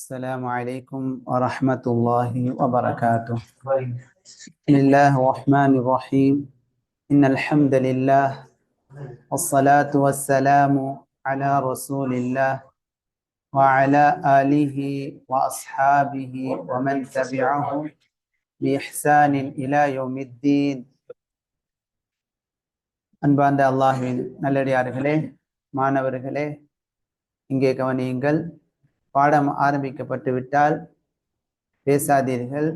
السلام عليكم ورحمة الله وبركاته بسم الله الرحمن الرحيم إن الحمد لله والصلاة والسلام على رسول الله وعلى آله وأصحابه ومن تبعهم بإحسان إلى يوم الدين அன்பார்ந்த அல்லாஹுவின் நல்லடியார்களே மாணவர்களே இங்கே கவனியுங்கள் பாடம் ஆரம்பிக்கப்பட்டு விட்டால் பேசாதீர்கள்.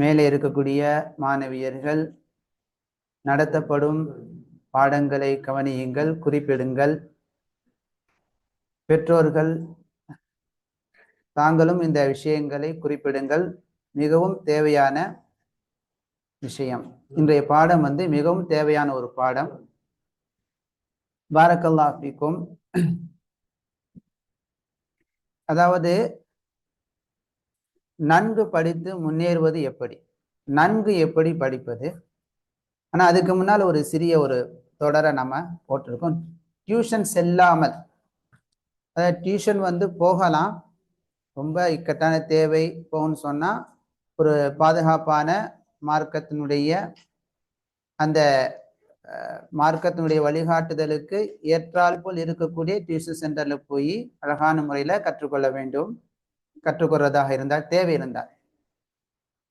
மேலே இருக்கக்கூடிய மாணவியர்கள் நடத்தப்படும் பாடங்களை கவனியுங்கள் குறிப்பிடுங்கள். பெற்றோர்கள் தாங்களும் இந்த விஷயங்களை குறிப்பிடுங்கள். மிகவும் தேவையான விஷயம். இன்றைய பாடம் வந்து மிகவும் தேவையான ஒரு பாடம். பாரக்கல்லாஃபிக்கும் அதாவது நன்கு படித்து முன்னேறுவது எப்படி? நன்கு எப்படி படிப்பது? ஆனால் அதுக்கு முன்னால் ஒரு சிறிய ஒரு தொடரை நம்ம போட்டிருக்கோம். டியூஷன் செல்லாமல். அதாவது டியூஷன் வந்து போகலாம். ரொம்ப இக்கட்டான தேவை போகணும்னு சொன்னால் ஒரு பாதுகாப்பான மார்க்கத்தினுடைய அந்த மார்க்கத்தினுடைய வழிகாட்டுதலுக்கு ஏற்றால் போல் இருக்கக்கூடிய டியூஷன் சென்டரில் போய் அழகான முறையில் கற்றுக்கொள்ள வேண்டும். கற்றுக்கொள்றதாக இருந்தால் தேவை இருந்தால்.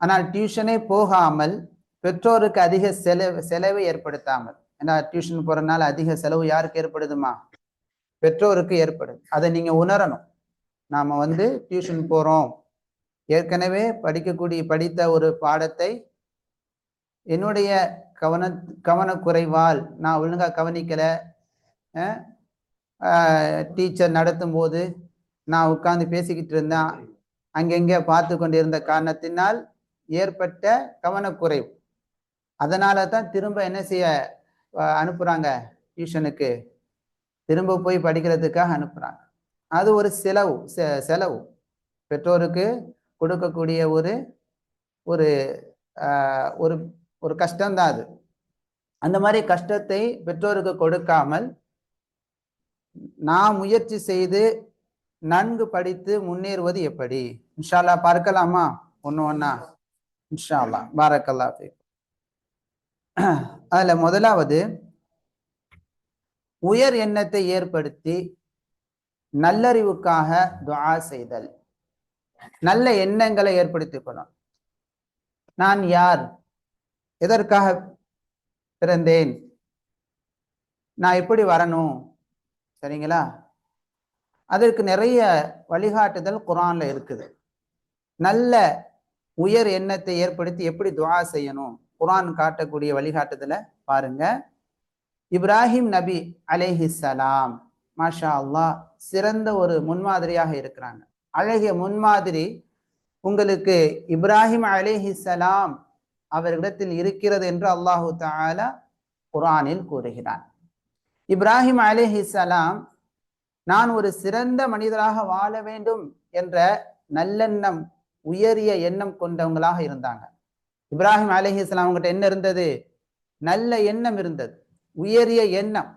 ஆனால் டியூஷனே போகாமல் பெற்றோருக்கு அதிக செலவு செலவை ஏற்படுத்தாமல் ஏன்னா டியூஷன் போகிறனால அதிக செலவு யாருக்கு ஏற்படுதுமா? பெற்றோருக்கு ஏற்படுது. அதை நீங்கள் உணரணும். நாம் வந்து டியூஷன் போகிறோம் ஏற்கனவே படிக்கக்கூடிய படித்த ஒரு பாடத்தை என்னுடைய கவன கவனக்குறைவால் நான் ஒழுங்காக கவனிக்கலை. டீச்சர் நடத்தும் போது நான் உட்காந்து பேசிக்கிட்டு இருந்தேன். அங்கெங்கே பார்த்து கொண்டிருந்த காரணத்தினால் ஏற்பட்ட கவனக்குறைவு. அதனால தான் திரும்ப என்ன செய்ய அனுப்புகிறாங்க டியூஷனுக்கு. திரும்ப போய் படிக்கிறதுக்காக அனுப்புகிறாங்க அது ஒரு செலவு செலவு. பெற்றோருக்கு கொடுக்கக்கூடிய ஒரு ஒரு ஒரு ஒரு கஷ்டம்தான் அது. அந்த மாதிரி கஷ்டத்தை பெற்றோருக்கு கொடுக்காமல் நான் முயற்சி செய்து நன்கு படித்து முன்னேறுவது எப்படி? இன்ஷால்லா பார்க்கலாமா? ஒன்று ஒன்னா இன்ஷால்லா பாரக்கல்லா அதில் முதலாவது உயர் எண்ணத்தை ஏற்படுத்தி நல்லறிவுக்காக துவா செய்தல். நல்ல எண்ணங்களை ஏற்படுத்திக் கொள்ளும் நான் யார்? எதற்காக பிறந்தேன். நான் எப்படி வரணும்? சரிங்களா? அதற்கு நிறைய வழிகாட்டுதல் குரான்ல இருக்குது. நல்ல உயர் எண்ணத்தை ஏற்படுத்தி எப்படி துவா செய்யணும்? குரான் காட்டக்கூடிய வழிகாட்டுதலை பாருங்க. இப்ராஹிம் நபி அலேஹிசலாம் மாஷா அல்லா சிறந்த ஒரு முன்மாதிரியாக இருக்கிறாங்க. அழகிய முன்மாதிரி உங்களுக்கு இப்ராஹிம் அலேஹிசலாம் அவரிடத்தில் இருக்கிறது என்று அல்லாஹு தாலா குரானில் கூறுகிறான். இப்ராஹிம் அலிஹிசலாம் நான் ஒரு சிறந்த மனிதராக வாழ வேண்டும் என்ற நல்லெண்ணம் உயரிய எண்ணம் கொண்டவங்களாக இருந்தாங்க. இப்ராஹிம் அலிஹிஸ்லாம் அவங்ககிட்ட என்ன இருந்தது? நல்ல எண்ணம் இருந்தது உயரிய எண்ணம்.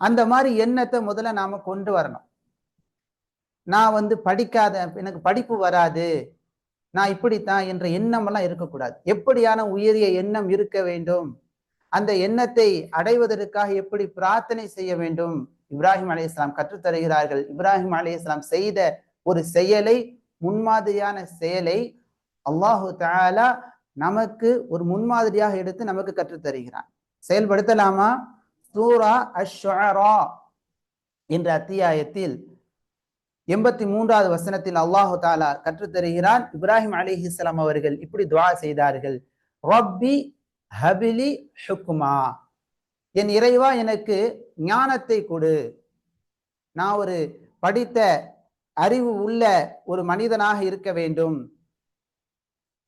அந்த மாதிரி எண்ணத்தை முதல்ல நாம கொண்டு வரணும். நான் வந்து படிக்காத எனக்கு படிப்பு வராது நான் இப்படித்தான் என்ற எண்ணம் எல்லாம் இருக்கக்கூடாது. எப்படியான உயரிய எண்ணம் இருக்க வேண்டும்? அந்த எண்ணத்தை அடைவதற்காக எப்படி பிரார்த்தனை செய்ய வேண்டும்? இப்ராஹிம் அலி இஸ்லாம் கற்றுத்தருகிறார்கள் இப்ராஹிம் அலி இஸ்லாம் செய்த ஒரு செயலை முன்மாதிரியான செயலை அல்லாஹு தாலா நமக்கு ஒரு முன்மாதிரியாக எடுத்து நமக்கு கற்றுத்தருகிறான் செயல்படுத்தலாமா? சூரா அஷ்வரா என்ற அத்தியாயத்தில் எண்பத்தி மூன்றாவது வசனத்தில் அல்லாஹு தாலா கற்றுத்தருகிறான். இப்ராஹிம் அலி இஸ்லாம் அவர்கள் இப்படி துவா செய்தார்கள். ரப்பி ஹபிலி ஹுக்குமா என் இறைவா எனக்கு ஞானத்தை கொடு. நான் ஒரு படித்த அறிவு உள்ள ஒரு மனிதனாக இருக்க வேண்டும்.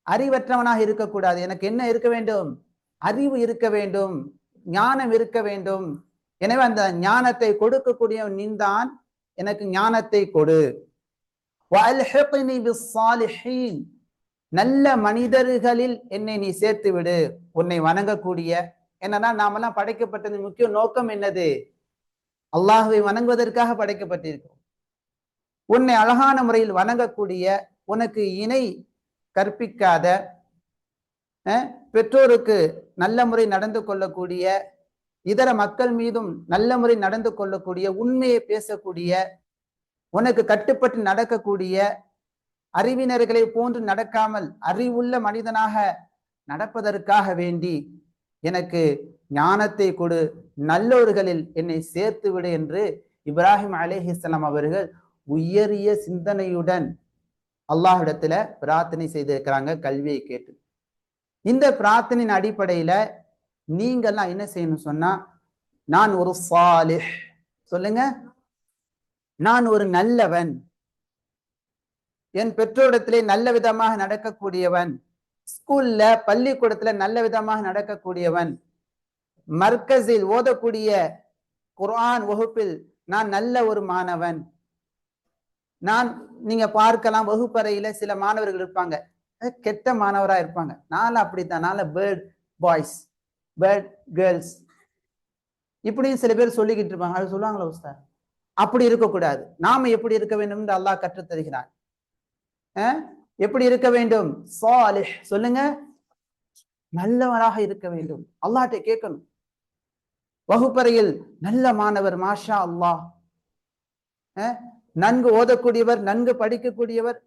அறிவற்றவனாக இருக்கக்கூடாது. எனக்கு என்ன இருக்க வேண்டும்? அறிவு இருக்க வேண்டும். ஞானம் இருக்க வேண்டும். எனவே அந்த ஞானத்தை கொடுக்கக்கூடிய நீந்தான் எனக்கு ஞானத்தை கொடு. நல்ல மனிதர்களில் என்னை நீ சேர்த்து விடு உன்னை வணங்கக்கூடிய. என்னன்னா நாமெல்லாம் படைக்கப்பட்டது முக்கிய நோக்கம் என்னது? அல்லாஹுவை வணங்குவதற்காக படைக்கப்பட்டிருக்கிறோம். உன்னை அழகான முறையில் வணங்கக்கூடிய உனக்கு இணை கற்பிக்காத அஹ், பெற்றோருக்கு நல்ல முறை நடந்து கொள்ளக்கூடிய இதர மக்கள் மீதும் நல்ல முறை நடந்து கொள்ளக்கூடிய உண்மையை பேசக்கூடிய உனக்கு கட்டுப்பட்டு நடக்கக்கூடிய அறிவினர்களை போன்று நடக்காமல் அறிவுள்ள மனிதனாக நடப்பதற்காக வேண்டி எனக்கு ஞானத்தை கொடு. நல்லோர்களில் என்னை சேர்த்து விடு என்று இப்ராஹிம் அலேஹிஸ்லாம் அவர்கள் உயரிய சிந்தனையுடன் அல்லாஹிடத்துல பிரார்த்தனை செய்திருக்கிறாங்க கல்வியை கேட்டு. இந்த பிரார்த்தனையின் அடிப்படையில நீங்கெல்லாம் என்ன செய்யணும் சொன்னா நான் ஒரு சாலிஹ். சொல்லுங்க. நான் ஒரு நல்லவன். என் பெற்றோரிடத்திலே நல்ல விதமாக நடக்கக்கூடியவன். ஸ்கூல்ல பள்ளிக்கூடத்துல நல்ல விதமாக நடக்கக்கூடியவன். மர்க்கஸில் ஓதக்கூடிய குர்ஆன் வகுப்பில் நான் நல்ல ஒரு மாணவன். நான் நீங்க பார்க்கலாம் வகுப்பறையில சில மாணவர்கள் இருப்பாங்க. கெட்ட மாணவரா இருப்பாங்க. நானும் அப்படித்தான். நாலு பேர்ட் பாய்ஸ். பேர்ட் கேர்ள்ஸ் இப்படியும் சில பேர் சொல்லிக்கிட்டு இருப்பாங்க. அது சொல்லுவாங்களா உஸ்தாத்? அப்படி இருக்கக்கூடாது. நாம எப்படி இருக்க வேண்டும் என்று அல்லாஹ் கற்றுத் தருகிறான் எப்படி இருக்க வேண்டும்? சாலிஹ். சொல்லுங்க. நல்லவராக இருக்க வேண்டும். அல்லாஹ்ட்ட கேட்கணும். வகுப்பறையில் நல்ல மாணவர் மாஷா அல்லாஹ். நன்கு ஓதக்கூடியவர் நன்கு படிக்கக்கூடியவர்.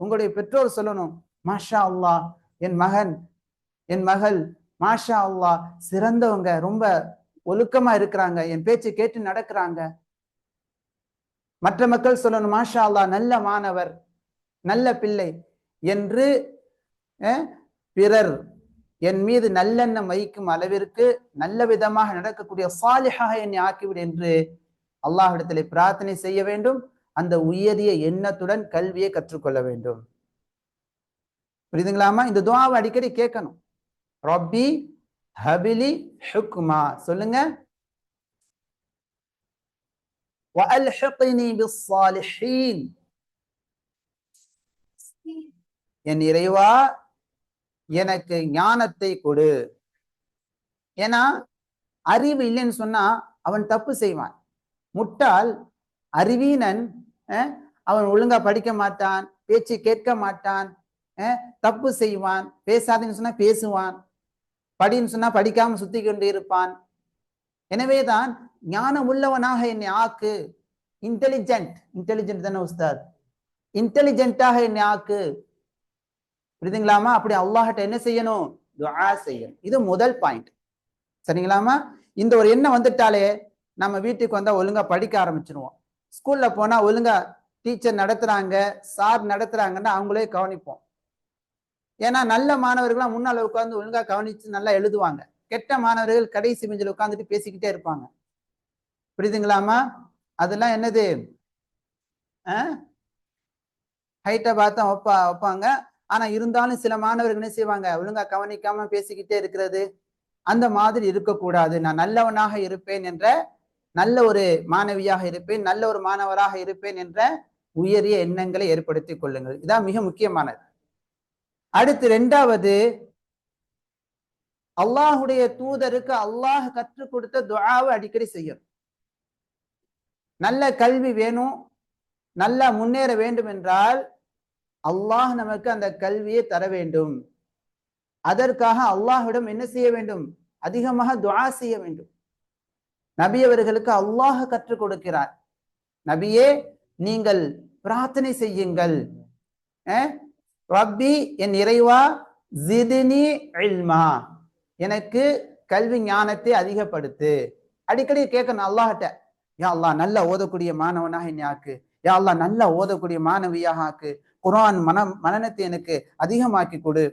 உங்களுடைய பெற்றோர் சொல்லணும் மாஷா அல்லாஹ். என் மகன் என் மகள் மாஷா அல்லாஹ் சிறந்தவங்க ரொம்ப ஒழுக்கமா இருக்கிறாங்க என் பேச்சு கேட்டு நடக்கிறாங்க. மற்ற மக்கள் சொல்லணும் மாஷா அல்லா நல்ல மாணவர் நல்ல பிள்ளை என்று அஹ், பிறர் என் மீது நல்லெண்ணம் வைக்கும் அளவிற்கு நல்ல விதமாக நடக்கக்கூடிய சாலிஹாக என்னை ஆக்கிவிடு என்று அல்லாஹ்விடத்திலே பிரார்த்தனை செய்ய வேண்டும். அந்த உயரிய எண்ணத்துடன் கல்வியை கற்றுக்கொள்ள வேண்டும். புரியுதுங்களாமா இந்த துவாவை அடிக்கடி கேட்கணும். ரப்பி ஹபிலி ஹுக்மா சொல்லுங்க وألحقني بالصالحين என் இறைவா எனக்கு ஞானத்தை கொடு ஏன்னா அறிவு இல்லைன்னு சொன்னா அவன் தப்பு செய்வான் முட்டாள் அறிவீனன் அஹ், அவன் ஒழுங்கா படிக்க மாட்டான் பேச்சு கேட்க மாட்டான் அஹ், தப்பு செய்வான் பேசாதேன்னு சொன்னா பேசுவான் படின்னு சொன்னா படிக்காம சுத்தி கொண்டு இருப்பான். எனவேதான் ஞானம் உள்ளவனாக என்னை ஆக்கு. இன்டெலிஜென்ட் இன்டெலிஜென்ட் தானே உஸ்தாத்? இன்டெலிஜென்ட்டாக என்னை ஆக்கு. புரியுதுங்களாமா? அப்படி அல்லாஹிட்ட என்ன செய்யணும்? துஆ செய்யணும். இது முதல் பாயிண்ட் சரிங்களாமா? இந்த ஒரு எண்ணம் வந்துட்டாலே நம்ம வீட்டுக்கு வந்தால் ஒழுங்கா படிக்க ஆரம்பிச்சிருவோம். ஸ்கூல்ல போனா ஒழுங்கா டீச்சர் நடத்துறாங்க சார் நடத்துறாங்கன்னா அவங்களே கவனிப்போம். ஏன்னா நல்ல மாணவர்கள்லாம் முன்னால உட்காந்து ஒழுங்கா கவனிச்சு நல்லா எழுதுவாங்க. கெட்ட மாணவர்கள் கடைசி பெஞ்சில் உட்காந்துட்டு பேசிக்கிட்டே இருப்பாங்க. புரியுதுங்களாமா அதெல்லாம் என்னது? ஹைட்டை பார்த்தா வைப்பா வைப்பாங்க ஆனா இருந்தாலும் சில மாணவர்கள் என்ன செய்வாங்க? ஒழுங்கா கவனிக்காம பேசிக்கிட்டே இருக்கிறது. அந்த மாதிரி இருக்கக்கூடாது. நான் நல்லவனாக இருப்பேன் என்ற நல்ல ஒரு மாணவியாக இருப்பேன் நல்ல ஒரு மாணவராக இருப்பேன் என்ற உயரிய எண்ணங்களை ஏற்படுத்தி கொள்ளுங்கள். இதான் மிக முக்கியமானது. அடுத்து ரெண்டாவது அல்லாஹுடைய தூதருக்கு அல்லாஹ் கற்றுக் கொடுத்த துவாவை அடிக்கடி செய்யும் நல்ல கல்வி வேணும் நல்லா முன்னேற வேண்டும் என்றால் அல்லாஹ் நமக்கு அந்த கல்வியை தர வேண்டும். அதற்காக அல்லாஹிடம் என்ன செய்ய வேண்டும்? அதிகமாக துவா செய்ய வேண்டும். நபி அவர்களுக்கு அல்லாஹ் கற்றுக் கொடுக்கிறார். நபியே நீங்கள் பிரார்த்தனை செய்யுங்கள். ரப்பி என் இறைவா ஜிதினி இல்மா. எனக்கு கல்வி ஞானத்தை அதிகப்படுத்து. அடிக்கடி கேட்கணும் அல்லாஹிட்ட யா அல்லா நல்லா ஓதக்கூடிய மாணவனாக என்னை ஆக்கு. யா அல்லா நல்லா ஓதக்கூடிய மாணவியாக ஆக்கு. குரான் மனம் மனநத்தை எனக்கு அதிகமாக்கி கொடு.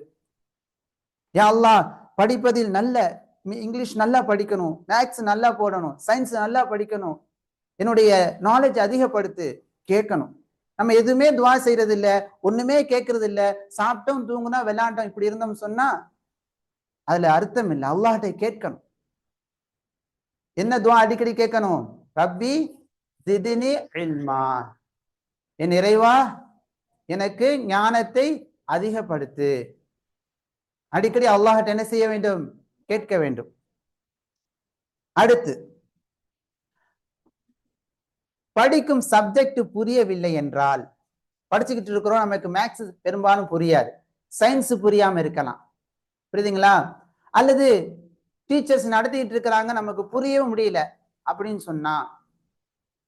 யா அல்லா படிப்பதில் நல்ல இங்கிலீஷ் நல்லா படிக்கணும். மேக்ஸ் நல்லா போடணும். சயின்ஸ் நல்லா படிக்கணும். என்னுடைய நாலேஜ் அதிகப்படுத்து கேட்கணும். நம்ம எதுவுமே துவா செய்யறது இல்ல ஒண்ணுமே கேட்கறது இல்ல சாப்பிட்டோம் தூங்குனா விளையாண்டோம் இப்படி இருந்தோம் சொன்னா அதுல அர்த்தம் இல்லை. அல்லாஹ்ட்ட கேட்கணும். என்ன துவா அடிக்கடி கேட்கணும்? ரப்பி திதினி இல்மா. என் இறைவா எனக்கு ஞானத்தை அதிகப்படுத்து. அடிக்கடி அல்லாஹ்ட்ட என்ன செய்ய வேண்டும்? கேட்க வேண்டும். அடுத்து படிக்கும் சப்ஜெக்ட் புரியவில்லை என்றால் படிச்சுக்கிட்டு இருக்கிறோம் நமக்கு மேக்ஸ் பெரும்பாலும் புரியாது. சயின்ஸ் புரியாம இருக்கலாம். புரியுதுங்களா? அல்லது டீச்சர்ஸ் நடத்திக்கிட்டு இருக்கிறாங்க நமக்கு புரியவும் முடியல அப்படின்னு சொன்னா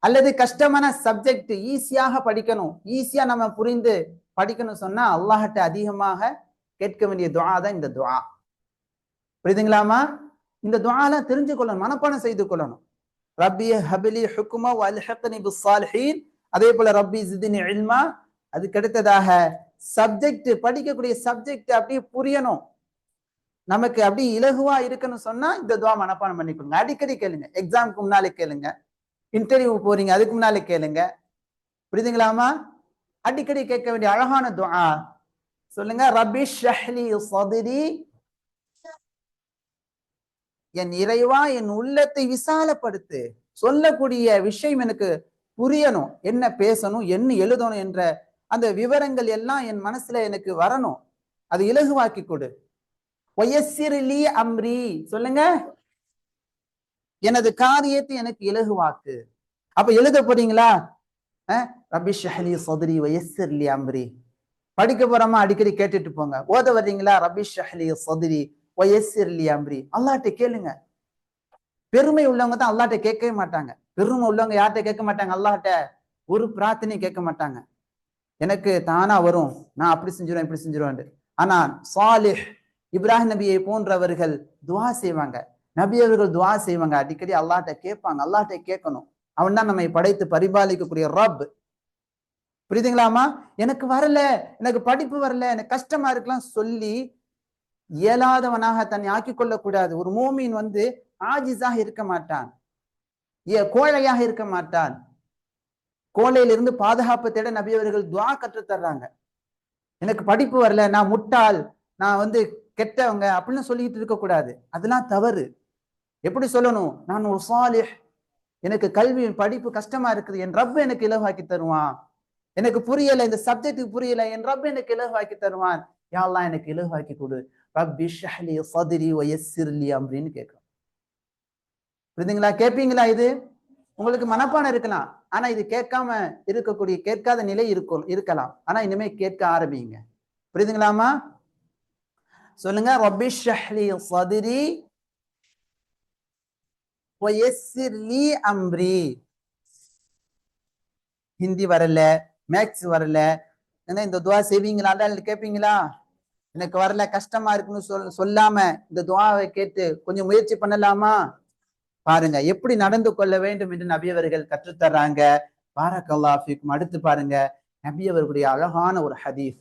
அல்லது கஷ்டமான சப்ஜெக்ட் ஈஸியாக படிக்கணும் ஈஸியா நம்ம புரிந்து படிக்கணும் சொன்னா அல்லாஹ்ட்ட அதிகமாக கேட்க வேண்டிய துவா தான் இந்த துவா புரியுதுங்களாமா இந்த துவாலாம் தெரிஞ்சு கொள்ளணும் மனப்பாடம் செய்து கொள்ளணும். ரப்பி ஹபிலி ஹுக்குமா வல்ஹக்னி பிஸ்ஸாலிஹீன். அதே போல ரப்பி ஜிதினி இல்மா அதுக்கு அடுத்ததாக சப்ஜெக்ட் படிக்கக்கூடிய சப்ஜெக்ட் அப்படியே புரியணும். நமக்கு அப்படி இலகுவா இருக்குன்னு சொன்னா இந்த துவா மனப்பாடம் பண்ணிக்கோங்க அடிக்கடி கேளுங்க. எக்ஸாமுக்கு முன்னாலே கேளுங்க. இன்டர்வியூ போறீங்க அதுக்கு முன்னாலே கேளுங்க. புரியுதுங்களாமா அடிக்கடி கேட்க வேண்டிய அழகான துவா. சொல்லுங்க ரபி ஷஹ்லி சதுரி என் இறைவா என் உள்ளத்தை விசாலப்படுத்து. சொல்லக்கூடிய விஷயம் எனக்கு புரியணும். என்ன பேசணும் என்ன எழுதணும் என்ற அந்த விவரங்கள் எல்லாம் என் மனசுல எனக்கு வரணும். அது இலகுவாக்கி கொடு. ஒயசிறிலி அம்ரி. சொல்லுங்க. எனது காரியத்தை எனக்கு இலகுவாக்கு. அப்ப எழுத போறீங்களா? ரபி ஷஹலி சதுரி வயசிர்லி அம்ரி. படிக்க போறோமா? அடிக்கடி கேட்டுட்டு போங்க. ஓத வர்றீங்களா? ரபி ஷஹலி சதுரி. வயசிர்லி அம்ரி அல்லாட்ட கேளுங்க. பெருமை உள்ளவங்க தான் அல்லாட்ட கேட்கவே மாட்டாங்க. பெருமை உள்ளவங்க யார்கிட்ட கேட்க மாட்டாங்க? அல்லாட்ட ஒரு பிரார்த்தனையும் கேட்க மாட்டாங்க. எனக்கு தானா வரும். நான் அப்படி செஞ்சிருவேன் இப்படி செஞ்சிருவேன் ஆனா சாலிஹ் இப்ராஹிம் நபியை போன்றவர்கள் துவா செய்வாங்க. நபி அவர்கள் துவா செய்வாங்க. அடிக்கடி அல்லாட்ட கேட்பாங்க. அல்லாட்ட கேட்கணும். அவன் தான் நம்மை படைத்து பரிபாலிக்கக்கூடிய ரப். புரியுதுங்களாமா எனக்கு வரல. எனக்கு படிப்பு வரல. எனக்கு கஷ்டமா இருக்கலாம் சொல்லி இயலாதவனாக தன்னை ஆக்கிக் கொள்ளக்கூடாது. ஒரு மோமீன் வந்து ஆஜிஸாக இருக்க மாட்டான். கோழையாக இருக்க மாட்டான். கோழையிலிருந்து பாதுகாப்பு தேட நபி அவர்கள் துவா கற்றுத்தர்றாங்க எனக்கு படிப்பு வரல நான் முட்டாள் நான் வந்து கெட்டவங்க அப்படின்னு சொல்லிட்டு இருக்கக்கூடாது அதெல்லாம் தவறு. எப்படி சொல்லணும்? நான் ஒரு சாலிஹ். எனக்கு கல்வி படிப்பு கஷ்டமா இருக்குது. என் ரப் எனக்கு இலவாக்கி தருவான். எனக்கு புரியல இந்த சப்ஜெக்ட் புரியல. என் ரப் எனக்கு இலவாக்கி தருவான். யாரெல்லாம் எனக்கு இலவாக்கி கொடு. ரப்பி ஷஹ்லி சதிரி வயசிர்லி அப்படின்னு கேட்கும் புரியுதுங்களா கேட்பீங்களா இது? உங்களுக்கு மனப்பாடம் இருக்கலாம். ஆனா இது கேட்காம இருக்கக்கூடிய கேட்காத நிலை இருக்கும் இருக்கலாம். ஆனா இனிமே கேட்க ஆரம்பிங்க. புரியுதுங்களாமா சொல்லுங்க. ரப்பி ஷஹ்லி சதிரி வயசிர்லி அம்ரி. ஹிந்தி வரல மேக்ஸ் வரல. என்ன இந்த துவா செய்வீங்களா? கேட்பீங்களா எனக்கு வரல கஷ்டமா இருக்குன்னு சொல் சொல்லாம இந்த துவாவை கேட்டு கொஞ்சம் முயற்சி பண்ணலாமா? பாருங்க எப்படி நடந்து கொள்ள வேண்டும் என்று நபி அவர்கள் கற்றுத்தர்றாங்க. பாரக்கல்லாஃபிக்கும் அடுத்து பாருங்க நபி அவர்களுடைய அழகான ஒரு ஹதீஸ்.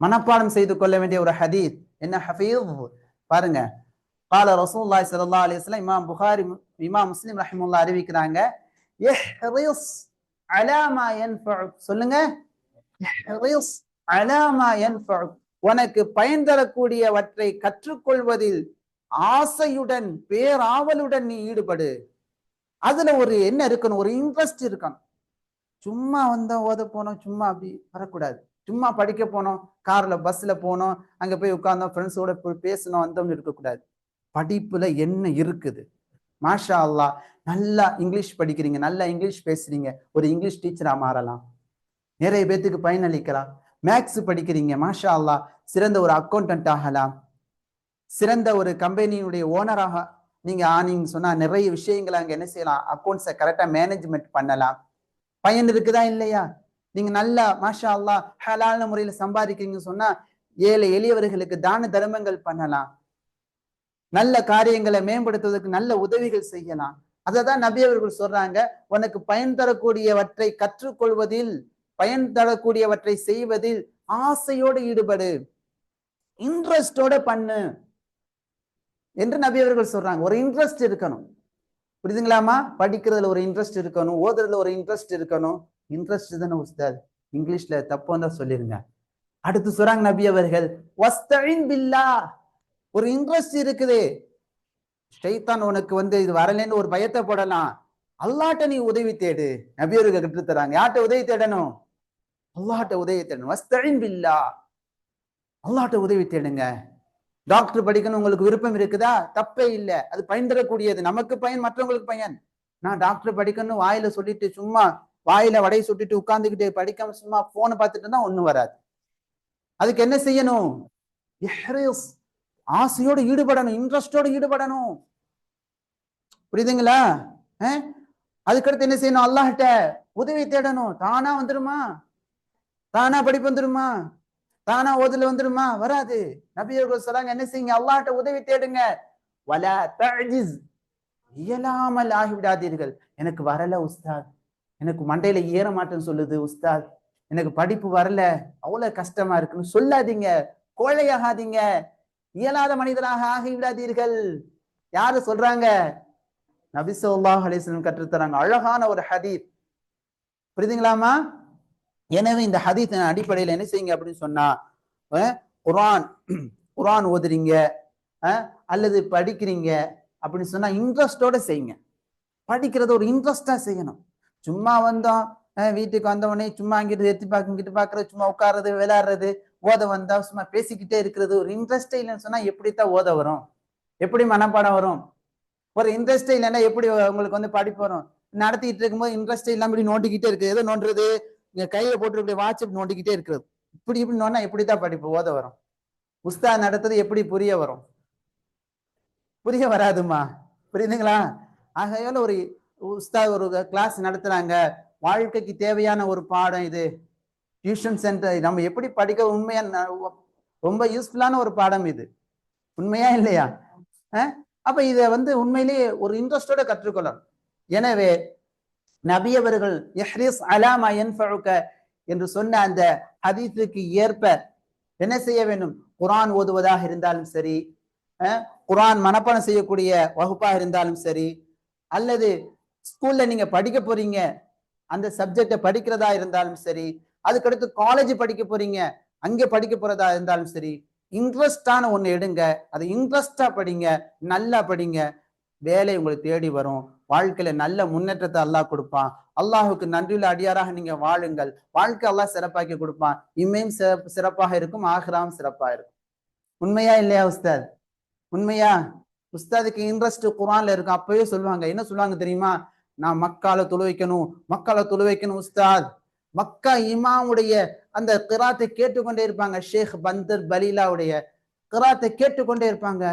மனப்பாடம் செய்து கொள்ள வேண்டிய ஒரு ஹதீஸ். என்ன ஹபீஸ் பாருங்க கால ரசூல்லாய் சல்லா அலிஸ்லாம் இமாம் புகாரி இமாம் முஸ்லிம் ரஹிமுல்லா அறிவிக்கிறாங்க சொல்லுங்க அலாமா யன்ஃபஉக் உனக்கு பயன் தரக்கூடியவற்றை கற்றுக்கொள்வதில் ஆசையுடன் பேராவலுடன் நீ ஈடுபடு. அதுல ஒரு என்ன இருக்கணும்? ஒரு இன்ட்ரெஸ்ட் இருக்கணும். சும்மா வந்தோம் ஓத போனோம் சும்மா அப்படி வரக்கூடாது. சும்மா படிக்க போனோம் கார்ல பஸ்ல போனோம் அங்க போய் உட்கார்ந்தோம் ஃப்ரெண்ட்ஸோட போய் பேசணும் வந்தோம்னு இருக்கக்கூடாது. படிப்புல என்ன இருக்குது? மாஷா அல்லா நல்லா இங்கிலீஷ் படிக்கிறீங்க நல்லா இங்கிலீஷ் பேசுறீங்க ஒரு இங்கிலீஷ் டீச்சரா மாறலாம். நிறைய பேத்துக்கு பயனளிக்கலாம். மேக்ஸ் படிக்கிறீங்க மாஷா அல்லா சிறந்த ஒரு அக்கௌண்டன்ட் ஆகலாம். சிறந்த ஒரு கம்பெனியுடைய ஓனராக நீங்க ஆனீங்க சொன்னா நிறைய விஷயங்களை அங்க என்ன செய்யலாம்? அக்கௌண்ட்ஸை கரெக்டா மேனேஜ்மெண்ட் பண்ணலாம். பயன் இருக்குதா இல்லையா? நீங்க நல்லா மாஷா அல்லா ஹலான முறையில சம்பாதிக்கிறீங்க சொன்னா ஏழை எளியவர்களுக்கு தான தர்மங்கள் பண்ணலாம். நல்ல காரியங்களை மேம்படுத்துவதற்கு நல்ல உதவிகள் செய்யலாம். அதை தான் நபி அவர்கள் சொல்றாங்க. உனக்கு பயன் தரக்கூடியவற்றை கற்றுக்கொள்வதில் பயன் தரக்கூடியவற்றை செய்வதில் ஆசையோடு ஈடுபடு. இன்ட்ரெஸ்டோட பண்ணு. என்று நபி அவர்கள் சொல்றாங்க. ஒரு இன்ட்ரெஸ்ட் இருக்கணும். புரியுதுங்களாமா படிக்கிறதுல ஒரு இன்ட்ரெஸ்ட் இருக்கணும். ஓதுறதுல ஒரு இன்ட்ரெஸ்ட் இருக்கணும். இன்ட்ரெஸ்ட் தானே உஸ்தாத்? இங்கிலீஷ்ல தப்பு தான் சொல்லிருங்க. அடுத்து சொல்றாங்க நபி அவர்கள் வஸ்தழின் பில்லா ஒரு இன்ட்ரெஸ்ட் இருக்குது. ஷைத்தான் உனக்கு வந்து இது வரலன்னு ஒரு பயத்தை போடலாம். அல்லாட்ட நீ உதவி தேடு. நபியருக்கு கற்று தராங்க யார்கிட்ட உதவி தேடணும்? அல்லாட்ட உதவி தேடணும் வஸ்தழின் பில்லா. அல்லாட்ட உதவி தேடுங்க. டாக்டர் படிக்கணும் உங்களுக்கு விருப்பம் இருக்குதா? தப்பே இல்லை. அது பயன் தரக்கூடியது. நமக்கு பயன் மற்றவங்களுக்கு பயன். நான் டாக்டர் படிக்கணும் வாயில சொல்லிட்டு சும்மா வாயில வடையை சுட்டிட்டு உட்கார்ந்துக்கிட்டு படிக்காம சும்மா போனை பார்த்துட்டு இருந்தா ஒண்ணும் வராது. அதுக்கு என்ன செய்யணும்? ஆசையோடு ஈடுபடணும் இன்ட்ரெஸ்டோடு ஈடுபடணும். புரியுதுங்களா? அதுக்கடுத்து என்ன செய்யணும்? அல்லாஹிட்ட உதவி தேடணும். தானா வந்துருமா? தானா படிப்பு வந்துருமா தானா ஓதுல வந்துருமா வராது. நபியர்கள் சொல்லாங்க என்ன செய்யுங்க? அல்லாட்ட உதவி தேடுங்க. வல தஅஜிஸ். இயலாமல் ஆகிவிடாதீர்கள். எனக்கு வரல உஸ்தாத். எனக்கு மண்டையில ஏற மாட்டேன்னு சொல்லுது உஸ்தாத். எனக்கு படிப்பு வரல. அவ்வளவு கஷ்டமா இருக்குன்னு சொல்லாதீங்க. கோழையாகாதீங்க இயலாத மனிதராக ஆகிவிடாதீர்கள். யாரு சொல்றாங்க? நபி அலிஸ்லம் கற்றுத்தராங்க. அழகான ஒரு ஹதீப் புரியுதுங்களாமா எனவே இந்த ஹதீஸ் அடிப்படையில் என்ன செய்யுங்க அப்படின்னு சொன்னா குரான் குரான் ஓதுறீங்க அல்லது படிக்கிறீங்க அப்படின்னு சொன்னா இன்ட்ரெஸ்டோட செய்யுங்க. படிக்கிறத ஒரு இன்ட்ரெஸ்டா செய்யணும். சும்மா வந்தோம் வீட்டுக்கு வந்தவொடனே சும்மா அங்கிட்டு எத்தி பார்க்கிட்டு இங்கிட்டு பார்க்கறது சும்மா உட்கார்றது விளையாடுறது ஓத வந்தா சும்மா பேசிக்கிட்டே இருக்கிறது ஒரு இன்ட்ரெஸ்டே இல்லைன்னு சொன்னா எப்படித்தான் ஓத வரும்? எப்படி மனப்பாடம் வரும்? ஒரு இன்ட்ரெஸ்டே இல்லைன்னா எப்படி உங்களுக்கு வந்து படிப்பு வரும்? நடத்திட்டு இருக்கும்போது இன்ட்ரெஸ்டே இல்லாம இப்படி நோண்டிக்கிட்டே இருக்கு. ஏதோ நோண்டுறது இங்க கையில போட்டு இப்படி வாட்ஸ்அப் நோண்டிக்கிட்டே இருக்கிறது. இப்படி இப்படி நோண்டா எப்படித்தான் படிப்பு ஓத வரும்? உஸ்தா நடத்துறது எப்படி புரிய வரும்? புரிய வராதுமா புரியுதுங்களா? ஆகையால ஒரு உஸ்தா ஒரு கிளாஸ் நடத்துறாங்க. வாழ்க்கைக்கு தேவையான ஒரு பாடம் இது. டியூஷன் சென்டர் நம்ம எப்படி படிக்க உண்மையா ரொம்ப யூஸ்ஃபுல்லான ஒரு பாடம் இது. உண்மையா இல்லையா? அப்ப இதை வந்து உண்மையிலேயே ஒரு இன்ட்ரெஸ்டோட கற்றுக்கொள்ளணும். எனவே நபியவர்கள் எஹ்ரிஸ் அலாமா யன்ஃபஉக என்று சொன்ன அந்த ஹதீஸுக்கு ஏற்ப என்ன செய்ய வேண்டும்? குரான் ஓதுவதாக இருந்தாலும் சரி குரான் குர்ஆன் மனப்பாடம் செய்யக்கூடிய வகுப்பாக இருந்தாலும் சரி அல்லது ஸ்கூல்ல நீங்க படிக்க போறீங்க அந்த சப்ஜெக்டை படிக்கிறதா இருந்தாலும் சரி அதுக்கடுத்து காலேஜ் படிக்க போறீங்க அங்கே படிக்க போறதா இருந்தாலும் சரி இன்ட்ரெஸ்டான ஒன்று எடுங்க அதை இன்ட்ரெஸ்டா படிங்க நல்லா படிங்க வேலை உங்களுக்கு தேடி வரும். வாழ்க்கையில நல்ல முன்னேற்றத்தை அல்லாஹ் கொடுப்பான். அல்லாஹுக்கு நன்றியுள்ள அடியாராக நீங்க வாழுங்கள். வாழ்க்கை அல்லாஹ் சிறப்பாக்கி கொடுப்பான். இம்மையும் சிறப்பு சிறப்பாக இருக்கும் ஆஹ்ராவும் சிறப்பாக இருக்கும். உண்மையா இல்லையா உஸ்தாத்? உண்மையா? உஸ்தாதுக்கு இன்ட்ரெஸ்ட் குரான்ல இருக்கும். அப்பவே சொல்லுவாங்க. என்ன சொல்லுவாங்க தெரியுமா? நான் மக்கால தொழு வைக்கணும் மக்கால தொழு வைக்கணும் உஸ்தாத். மக்கா இமாமுடைய அந்த கிராத்தை கேட்டுக்கொண்டே இருப்பாங்க. ஷேக் பந்தர் பலீலாவுடைய கிராத்தை கேட்டுக்கொண்டே இருப்பாங்க.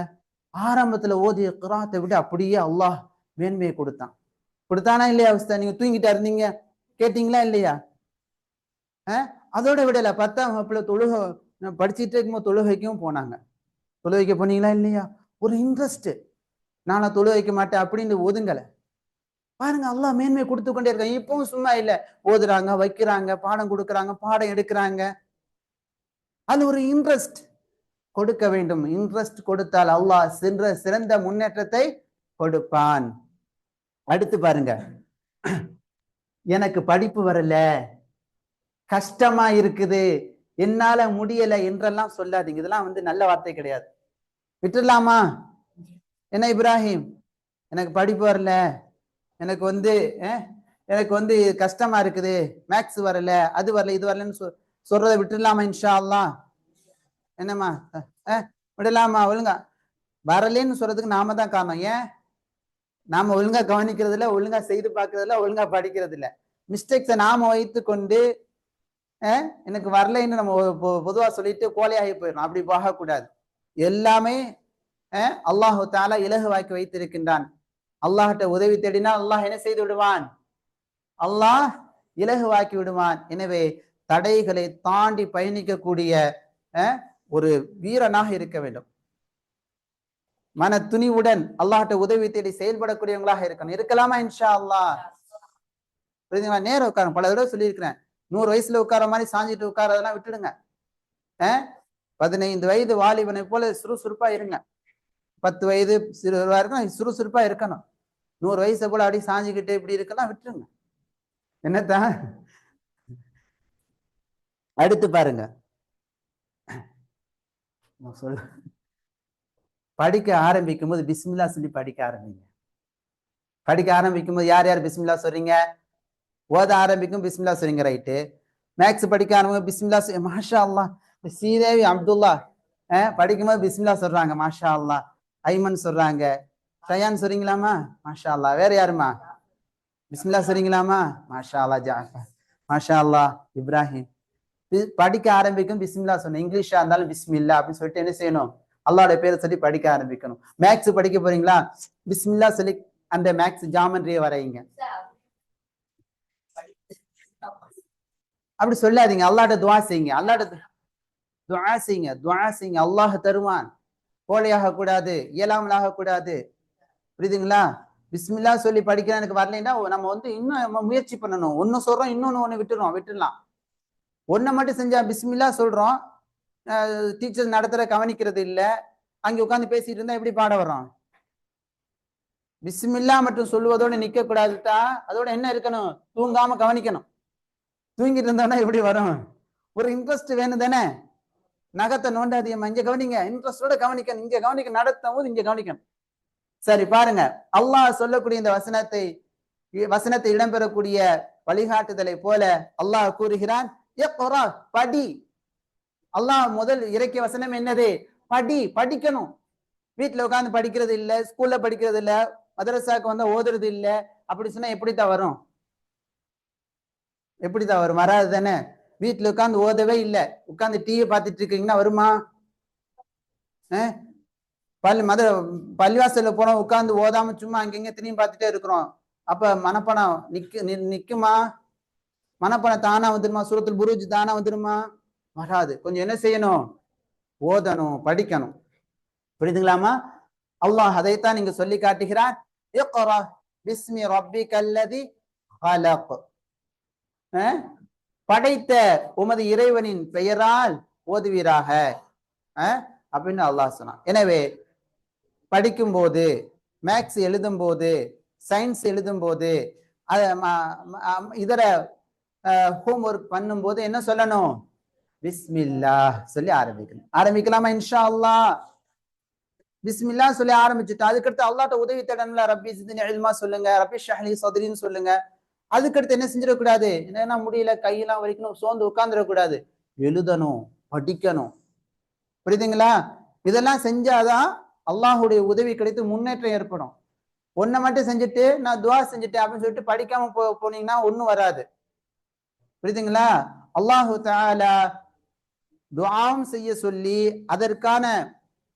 ஆரம்பத்துல ஓதிய கிராத்தை விட அப்படியே அல்லாஹ் மேன்மையை கொடுத்தான். கொடுத்தானா இல்லையா உஸ்தா நீங்க தூங்கிட்டா இருந்தீங்க. கேட்டீங்களா இல்லையா? அதோட விடல. பத்தாம் வகுப்புல தொழுக படிச்சுட்டு இருக்கும்போது தொழுகைக்கும் போனாங்க. தொழுகைக்க போனீங்களா இல்லையா? ஒரு இன்ட்ரெஸ்ட் நானா தொழு வைக்க மாட்டேன் அப்படின்னு ஒதுங்கலை. பாருங்க அல்லா மேன்மை கொடுத்து கொண்டே இருக்காங்க இப்பவும் சும்மா இல்ல. ஓதுறாங்க வைக்கிறாங்க பாடம் கொடுக்குறாங்க பாடம் எடுக்கிறாங்க. அது ஒரு இன்ட்ரெஸ்ட் கொடுக்க வேண்டும். இன்ட்ரெஸ்ட் கொடுத்தால் அல்லாஹ் சென்ற சிறந்த முன்னேற்றத்தை கொடுப்பான். அடுத்து பாருங்க. எனக்கு படிப்பு வரல. கஷ்டமா இருக்குது. என்னால முடியல என்றெல்லாம் சொல்லாதீங்க. இதெல்லாம் வந்து நல்ல வார்த்தை கிடையாது. விட்டுடலாமா? என்ன இப்ராஹிம்? எனக்கு படிப்பு வரல. எனக்கு வந்து எனக்கு வந்து கஷ்டமா இருக்குது. மேக்ஸ் வரல. அது வரல இது வரலன்னு சொ- சொல்றதை விட்டுடலாமா இன்ஷா அல்லாஹ் என்னம்மா விடலாமா? ஒழுங்கா. வரலன்னு சொல்றதுக்கு நாம தான் காரணம். ஏன்? நாம ஒழுங்கா கவனிக்கிறதில்ல ஒழுங்கா செய்து பார்க்கறதில்ல ஒழுங்கா படிக்கிறதில்ல. மிஸ்டேக்ஸை நாம வைத்து கொண்டு எனக்கு வரலைன்னு நம்ம பொ- சொல்லிட்டு கோலையாகி போயிடும் அப்படி போகக்கூடாது. எல்லாமே அல்லாஹு தாலா இலகுவாக்கி வைத்திருக்கின்றான். அல்லாஹிட்ட உதவி தேடினால் அல்லாஹ் என்ன செய்து விடுவான்? அல்லாஹ் இலகுவாக்கி விடுவான். எனவே தடைகளை தாண்டி பயணிக்கக்கூடிய ஒரு வீரனாக இருக்க வேண்டும். மன துணிவுடன் அல்லாஹ்ட்ட உதவி தேடி செயல்படக்கூடியவங்களாக இருக்கணும். இருக்கலாமா இன்ஷா அல்லாஹ் புரியுதுங்களா நேரம் உட்காரும் பல தடவை சொல்லியிருக்கிறேன். நூறு வயசுல உட்கார மாதிரி சாஞ்சிட்டு உட்காரதெல்லாம் விட்டுடுங்க. அஹ், பதினைந்து வயது வாலிபனை போல சுறுசுறுப்பா இருங்க. பத்து வயது சிறுவா இருக்கணும். சுறுசுறுப்பா இருக்கணும். நூறு வயசை போல அப்படி சாஞ்சிக்கிட்டு இப்படி இருக்கலாம் விட்டுருங்க. என்னத்தான் அடுத்து பாருங்க. நான் சொல்ல படிக்க ஆரம்பிக்கும் போது பிஸ்மில்லா சொல்லி படிக்க ஆரம்பிங்க. படிக்க ஆரம்பிக்கும் போது யார் யார் பிஸ்மில்லா சொல்றீங்க? ஓத ஆரம்பிக்கும் பிஸ்மில்லா சொல்றீங்க ரைட்டு. மேக்ஸ் படிக்க ஆரம்பிக்கும் பிஸ்மில்லா மாஷா அல்லாஹ் ஸ்ரீதேவி அப்துல்லா அஹ், படிக்கும்போது பிஸ்மில்லா சொல்றாங்க மாஷா அல்லாஹ் ஐமன் சொல்றாங்க. ஷயான் சொல்றீங்களாமா? மாஷா அல்லாஹ் வேற யாருமா? பிஸ்மில்லா சொல்றீங்களாமா? மாஷா அல்லா ஜாஃபா மாஷா அல்லா இப்ராஹிம் படிக்க ஆரம்பிக்கும் பிஸ்மில்லா சொன்னேன் இங்கிலீஷா இருந்தாலும் பிஸ்மில்லா அப்படின்னு சொல்லிட்டு என்ன செய்யணும்? அல்லாவுடைய பேரை சொல்லி படிக்க ஆரம்பிக்கணும். மேக்ஸ் படிக்க போறீங்களா? பிஸ்மில்லா சொல்லி அந்த மேக்ஸ் ஜாமன்றிய வரையுங்க. அப்படி சொல்லாதீங்க. அல்லாட்ட துவா செய்யுங்க. அல்லாட்ட துவா செய்யுங்க. துவா செய்யுங்க. அல்லாஹ் தருவான். கோழையாக கூடாது. இயலாமலாக கூடாது. புரியுதுங்களா? பிஸ்மில்லா சொல்லி படிக்க எனக்கு வரலைன்னா நம்ம வந்து இன்னும் நம்ம முயற்சி பண்ணணும். ஒன்னு சொல்றோம் இன்னொன்னு ஒண்ணு விட்டுறோம். விட்டுடலாம். ஒன்றை மட்டும் செஞ்சா பிஸ்மில்லா சொல்றோம். டீச்சர் நடத்துற கவனிக்கிறது இல்ல. அங்க உட்காந்து பேசிட்டு இருந்தா எப்படி பாட வர்றோம்? பிஸ்மில்லா மட்டும் சொல்லுவதோடு நிக்க கூடாதுட்டா? அதோட என்ன இருக்கணும்? தூங்காம கவனிக்கணும். தூங்கிட்டு இருந்தோம்னா எப்படி வரும்? ஒரு இன்ட்ரெஸ்ட் வேணும் தானே? நகத்தை நோண்டாதீங்க இங்க கவனிங்க. இன்ட்ரெஸ்டோட கவனிக்கணும். இங்க கவனிக்க நடத்தும் போது இங்க கவனிக்கணும். சரி பாருங்க. அல்லாஹ் சொல்லக்கூடிய இந்த வசனத்தை வசனத்தை இடம்பெறக்கூடிய வழிகாட்டுதலை போல அல்லாஹ் கூறுகிறான் படி. அல்லாஹ் முதல் இறக்கிய வசனம் என்னது? படி படிக்கணும். வீட்டில் உட்காந்து படிக்கிறது இல்லை ஸ்கூல்ல படிக்கிறது இல்லை மதரசாக்கு வந்தால் ஓதுறது இல்லை அப்படி சொன்னா எப்படித்தான் வரும்? எப்படித்தான் வரும்? வராது தானே? வீட்டில் உட்காந்து ஓதவே இல்லை. உட்காந்து டிவி பார்த்துட்டு இருக்கீங்கன்னா வருமா? பள்ளி மத பள்ளிவாசல்ல போனோம் உட்காந்து ஓதாம சும்மா அங்கங்க திரும்பி பார்த்துட்டே இருக்கிறோம். அப்ப மனப்பணம் நிக்கு நி- நிக்குமா? மனப்பணம் தானா வந்துருமா? சுரத்தில் புருஜ் தானா வந்துருமா? வராது. கொஞ்சம் என்ன செய்யணும்? ஓதணும் படிக்கணும். புரியுதுங்களாமா அல்லாஹ் அதைத்தான் நீங்க சொல்லி காட்டுகிறார் பிஸ்மி ரப்பி கல்லதி படைத்த உமது இறைவனின் பெயரால் ஓதுவீராக. அப்படின்னு அல்லாஹ் சொன்னான். எனவே படிக்கும்போது மேக்ஸ் எழுதும் போது சயின்ஸ் எழுதும் போது இதர ஹோம்ஒர்க் பண்ணும்போது என்ன சொல்லணும்? பிஸ்மில்லா சொல்லி ஆரம்பிக்கணும். ஆரம்பிக்கலாமா? இன்ஷா அல்லாஹ் பிஸ்மில்லா சொல்லி ஆரம்பிச்சுட்டு அதுக்கடுத்து அல்லாட்ட உதவி தேடணும்ல ரப்பி சிதினி சொல்லுங்க ரப்பி ஷஹலி சதுரின்னு சொல்லுங்க. அதுக்கடுத்து என்ன செஞ்சிடக்கூடாது? என்னன்னா முடியல கையெல்லாம் வரைக்கணும் சோர்ந்து உட்காந்துடக்கூடாது எழுதணும் படிக்கணும். புரியுதுங்களா? இதெல்லாம் செஞ்சாதான் அல்லாஹுடைய உதவி கிடைத்து முன்னேற்றம் ஏற்படும். ஒன்றை மட்டும் செஞ்சுட்டு நான் துவா செஞ்சுட்டேன் அப்படின்னு சொல்லிட்டு படிக்காம போ போனீங்கன்னா ஒன்றும் வராது. புரியுதுங்களா? அல்லாஹு தாலா துவாவும் செய்ய சொல்லி அதற்கான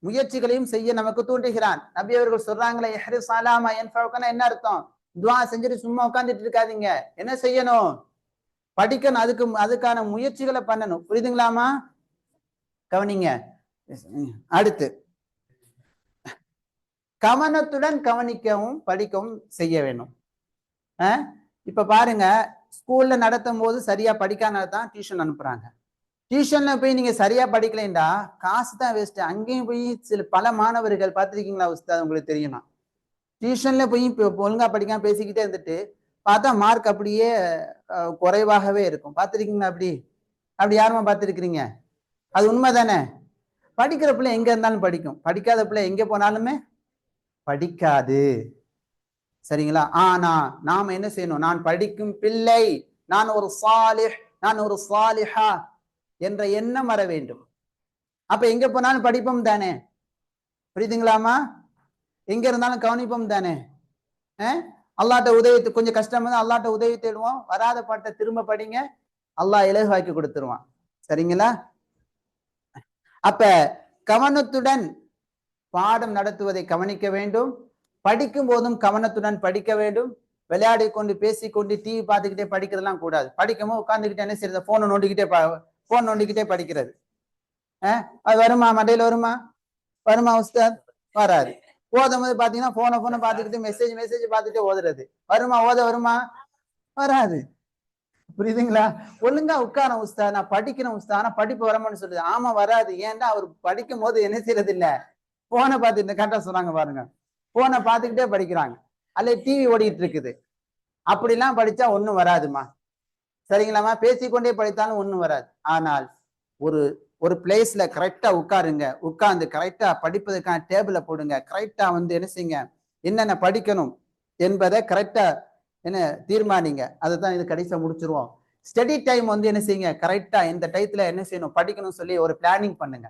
முயற்சிகளையும் செய்ய நமக்கு தூண்டுகிறான். நபி அவர்கள் சொல்றாங்களே "இஹ்ரிஸ் சாலாமா என் என்ன அர்த்தம்? துவா செஞ்சுட்டு சும்மா உட்காந்துட்டு இருக்காதீங்க. என்ன செய்யணும்? படிக்கணும். அதுக்கு அதுக்கான முயற்சிகளை பண்ணணும். புரியுதுங்களாமா கவனிங்க. அடுத்து. கவனத்துடன் கவனிக்கவும் படிக்கவும் செய்ய வேணும். இப்ப பாருங்க ஸ்கூல்ல நடத்தும் போது சரியா படிக்காம தான் டியூஷன் அனுப்புறாங்க. டியூஷன்ல போய் நீங்க சரியா படிக்கலைண்டா காசு தான் வேஸ்ட் அங்கேயும் போய் சில பல மாணவர்கள் பார்த்துருக்கீங்களா உஸ்தாத்? உங்களுக்கு தெரியுமா? டியூஷன்ல போய் ஒழுங்கா படிக்காம பேசிக்கிட்டே இருந்துட்டு பார்த்தா மார்க் அப்படியே குறைவாகவே இருக்கும். பார்த்துருக்கீங்களா அப்படி? அப்படி யாருமா பார்த்துருக்கிறீங்க? அது உண்மை தானே படிக்கிற பிள்ளை எங்க இருந்தாலும் படிக்கும். படிக்காத பிள்ளை எங்க போனாலுமே படிக்காது. சரிங்களா? ஆனா நாம என்ன செய்யணும்? நான் படிக்கும் பிள்ளை நான் ஒரு சாலிஹ் நான் ஒரு சாலிஹா என்ற எண்ணம் வர வேண்டும். அப்ப எங்க போனாலும் படிப்போம் தானே? புரியுதுங்களாமா எங்க இருந்தாலும் கவனிப்போம் தானே? அல்லாட்ட உதவி கொஞ்சம் கஷ்டம் வந்து அல்லாட்ட உதவி தேடுவோம். வராத பாட்டை திரும்ப படிங்க. அல்லாஹ் இலகுவாக்கி கொடுத்துருவான். சரிங்களா? அப்ப கவனத்துடன் பாடம் நடத்துவதை கவனிக்க வேண்டும். படிக்கும் போதும் கவனத்துடன் படிக்க வேண்டும். விளையாடி கொண்டு பேசிக்கொண்டு டிவி பார்த்துக்கிட்டே படிக்கிறதெல்லாம் கூடாது. படிக்கும்போது உட்காந்துக்கிட்டே என்ன செய்யறது போனை நோண்டிக்கிட்டே போன் நோண்டிக்கிட்டே படிக்கிறது அது வருமா? மண்டையில் வருமா? வருமா உஸ்தாத்? வராது. ஓதும் போது பார்த்தீங்கன்னா போனை ஃபோனை பார்த்துக்கிட்டு மெசேஜ் மெசேஜ் பார்த்துட்டு ஓதுறது. வருமா? ஓத வருமா? வராது. புரியுதுங்களா? ஒழுங்கா உட்கார உஸ்தா நான் படிக்கிறேன் உஸ்தா ஆனா படிப்பு வரமான்னு சொல்லுது. ஆமா வராது. ஏன்டா அவர் படிக்கும் போது என்ன செய்யறது இல்ல போனை பார்த்துட்டு கரெக்டா சொன்னாங்க பாருங்க. போனை பார்த்துக்கிட்டே படிக்கிறாங்க. அல்ல டிவி ஓடிட்டு இருக்குது. அப்படிலாம் படிச்சா ஒன்றும் வராதுமா? சரிங்களாம்மா பேசிக்கொண்டே படித்தாலும் ஒன்றும் வராது. ஆனால் ஒரு ஒரு பிளேஸ்ல கரெக்டா உட்காருங்க. உட்கார்ந்து கரெக்டா படிப்பதற்கான டேபிளை போடுங்க. கரெக்டா வந்து என்ன செய்யுங்க? என்னென்ன படிக்கணும் என்பதை கரெக்டா என்ன தீர்மானிங்க. அதை தான் இது கடைசியாக முடிச்சிருவோம். ஸ்டடி டைம் வந்து என்ன செய்யுங்க? கரெக்டா இந்த டயத்துல என்ன செய்யணும்? படிக்கணும்னு சொல்லி ஒரு பிளானிங் பண்ணுங்க.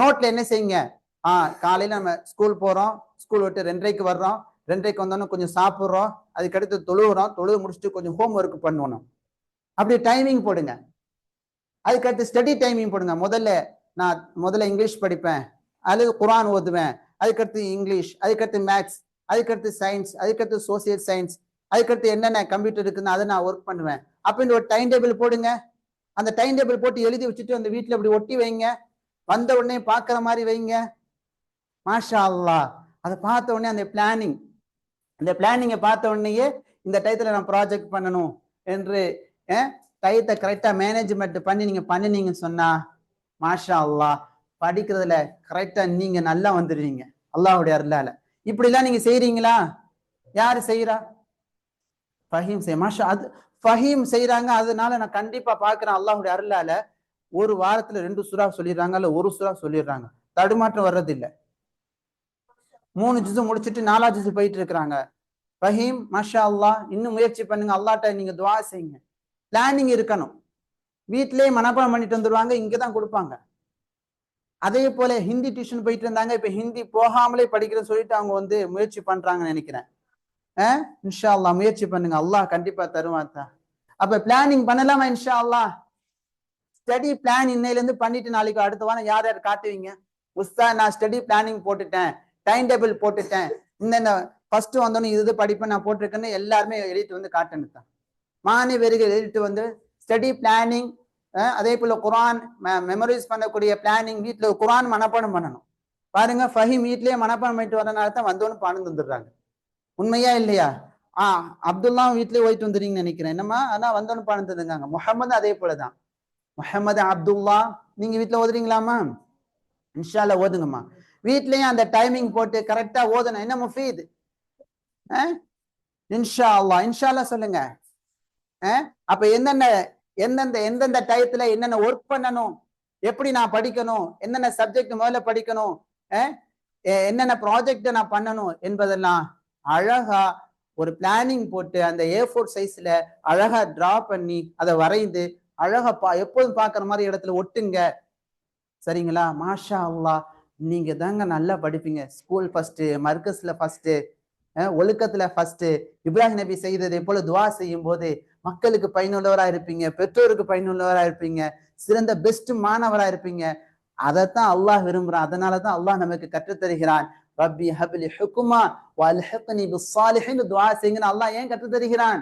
நோட்ல என்ன செய்யுங்க? ஆ காலையில நம்ம ஸ்கூல் போறோம். ஸ்கூல் விட்டு ரெண்டரைக்கு வர்றோம். ரெண்டரைக்கு வந்தோன்னே கொஞ்சம் சாப்பிட்றோம். அதுக்கடுத்து தொழுகிறோம் தொழுது முடிச்சுட்டு கொஞ்சம் ஹோம் ஒர்க் பண்ணணும். அப்படி டைமிங் போடுங்க. அதுக்கடுத்து ஸ்டடி டைமிங் போடுங்க. முதல்ல நான் முதல்ல இங்கிலீஷ் படிப்பேன். அல்லது குரான் ஓதுவேன். அதுக்கடுத்து இங்கிலீஷ் அதுக்கடுத்து மேக்ஸ் அதுக்கடுத்து சயின்ஸ் அதுக்கடுத்து சோசியல் சயின்ஸ் அதுக்கடுத்து என்னென்ன கம்ப்யூட்டர் இருக்குன்னு அதை நான் ஒர்க் பண்ணுவேன். அப்படின்னு ஒரு டைம் டேபிள் போடுங்க. அந்த டைம் டேபிள் போட்டு எழுதி வச்சுட்டு அந்த வீட்டில் இப்படி ஒட்டி வைங்க. வந்த உடனே பார்க்குற மாதிரி வைங்க. மாஷா அல்லா அதை பார்த்த உடனே அந்த பிளானிங் அந்த பிளானிங்கை பார்த்த உடனேயே இந்த டயத்தில் நான் ப்ராஜெக்ட் பண்ணணும் என்று டயத்தை கரெக்டாக மேனேஜ்மெண்ட் பண்ணி நீங்கள் பண்ணினீங்கன்னு சொன்னா மாஷா அல்லா படிக்கிறதுல கரெக்டாக நீங்கள் நல்லா வந்துடுவீங்க. அல்லாஹுடைய அருளால. இப்படிலாம் நீங்கள் செய்கிறீங்களா யார் செய்கிறா ஃபஹீம் செய் மாஷா அது ஃபஹீம் செய்கிறாங்க அதனால நான் கண்டிப்பாக பார்க்குறேன் அல்லாஹுடைய அருளால. ஒரு வாரத்தில் ரெண்டு சுறா சொல்லிடுறாங்க இல்லை ஒரு சுறா சொல்லிடுறாங்க. தடுமாற்றம் வர்றதில்லை. மூணு ஜிசு முடிச்சுட்டு நாலா ஜிசு போயிட்டு இருக்கிறாங்க. ஃபஹீம் மஷா அல்லாஹ் இன்னும் முயற்சி பண்ணுங்க. அல்லாட்ட நீங்க துவா செய்யுங்க. பிளானிங் இருக்கணும். வீட்டிலேயே மனப்பாடம் பண்ணிட்டு வந்துடுவாங்க இங்கதான் கொடுப்பாங்க. அதே போல ஹிந்தி டியூஷன் போயிட்டு இருந்தாங்க இப்ப ஹிந்தி போகாமலே படிக்கிறேன்னு சொல்லிட்டு அவங்க வந்து முயற்சி பண்றாங்கன்னு நினைக்கிறேன். அஹ் இன்ஷா அல்லா முயற்சி பண்ணுங்க. அல்லாஹ் கண்டிப்பா தருவான் அப்ப பிளானிங் பண்ணலாமா இன்ஷா அல்லாஹ் ஸ்டடி பிளான் இன்னையில இருந்து பண்ணிட்டு நாளைக்கு அடுத்த வாரம் யார் யார் காட்டுவீங்க? உஸ்தா நான் ஸ்டடி பிளானிங் போட்டுட்டேன். டைம் டேபிள் போட்டுட்டேன். இந்த ஃபர்ஸ்ட் வந்தோன்னு இது இது படிப்பேன் நான் போட்டிருக்கேன்னு எல்லாருமே எழுதிட்டு வந்து காட்டுன்னு தான் மாணவர்கள் எழுதிட்டு வந்து ஸ்டடி பிளானிங் அதே போல குரான் மெமரைஸ் பண்ணக்கூடிய பிளானிங் வீட்டில் குரான் மனப்பாடம் பண்ணணும். பாருங்க ஃபஹிம் வீட்லயே மனப்பாடம் பண்ணிட்டு வரனால தான் வந்தோன்னு பாடம் தந்துடுறாங்க. உண்மையா இல்லையா? ஆ அப்துல்லா வீட்லயே போயிட்டு வந்துடுறீங்கன்னு நினைக்கிறேன். என்னம்மா? ஆனால் வந்தோன்னு பாடம் தந்துருக்காங்க. முகமது அதே போலதான் முஹம்மது அப்துல்லா நீங்க வீட்டுல ஓதுறீங்களாமா இன்ஷால்ல ஓதுங்கம்மா. வீட்லேயும் அந்த டைமிங் போட்டு கரெக்டா ஓதணும். என்ன முஃபீது? இன்ஷா அல்லா இன்ஷால்லா சொல்லுங்க. அப்ப என்னென்ன எந்தெந்த எந்தெந்த டயத்துல என்னென்ன ஒர்க் பண்ணணும்? எப்படி நான் படிக்கணும்? என்னென்ன சப்ஜெக்ட் முதல்ல படிக்கணும்? என்னென்ன ப்ராஜெக்ட நான் பண்ணணும்? என்பதெல்லாம் அழகா ஒரு பிளானிங் போட்டு அந்த ஏ ஃபோர் சைஸ்ல அழகா டிரா பண்ணி அதை வரைந்து அழகா பா எப்போதும் பாக்குற மாதிரி இடத்துல ஒட்டுங்க. சரிங்களா? மாஷா அல்லா நீங்க தாங்க நல்லா படிப்பீங்க. ஸ்கூல் ஃபர்ஸ்ட் மர்க்கஸ்ல ஃபர்ஸ்ட் ஒழுக்கத்துல ஃபர்ஸ்ட் இப்ராஹிம் நபி செய்ததை போல துவா செய்யும் போது மக்களுக்கு பயனுள்ளவரா இருப்பீங்க பெற்றோருக்கு பயனுள்ளவரா இருப்பீங்க சிறந்த பெஸ்ட் மாணவரா இருப்பீங்க. அதைத்தான் அல்லாஹ் விரும்புறான். அதனாலதான் அல்லாஹ் நமக்கு கற்றுத்தருகிறான். ரப்பி ஹபிலி ஹுக்குமா வல்ஹக்னி பிஸ்ஸாலிஹின் துஆ செய்யுங்கன்னு அல்லாஹ் ஏன் கற்றுத்தருகிறான்?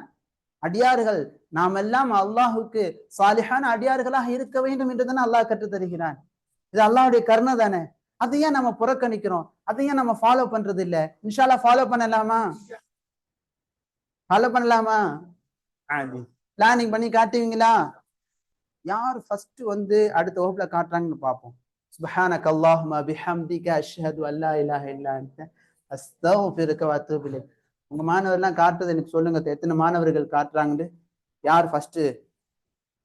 அடியார்கள் நாம் எல்லாம் அல்லாஹுக்கு சாலிஹான அடியார்களாக இருக்க வேண்டும் என்று தானே அல்லாஹ் கற்றுத்தருகிறான். இது அல்லாஹுடைய கருணை தானே? அதையும் நம்ம புறக்கணிக்கிறோம்? அதையும் நம்ம ஃபாலோ பண்றது இல்ல இன்ஷால்லா ஃபாலோ பண்ணலாமா? ஃபாலோ பண்ணலாமா? பிளானிங் பண்ணி காட்டுவீங்களா? யார் ஃபர்ஸ்ட் வந்து அடுத்த வகுப்புல காட்டுறாங்கன்னு பார்ப்போம். சுபஹானக அல்லாஹும்ம பிஹம்திக அஷ்ஹது அல்லா இலாஹ இல்லா அந்த அஸ்தக்ஃபிருக வ உங்க மாணவர்லாம் காட்டுறது எனக்கு சொல்லுங்க. எத்தனை மாணவர்கள் காட்டுறாங்கன்னு. யார் ஃபர்ஸ்ட்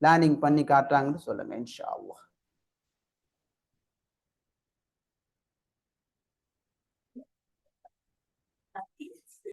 பிளானிங் பண்ணி காட்டுறாங்கன்னு சொல்லுங்க இன்ஷா அல்லாஹ்.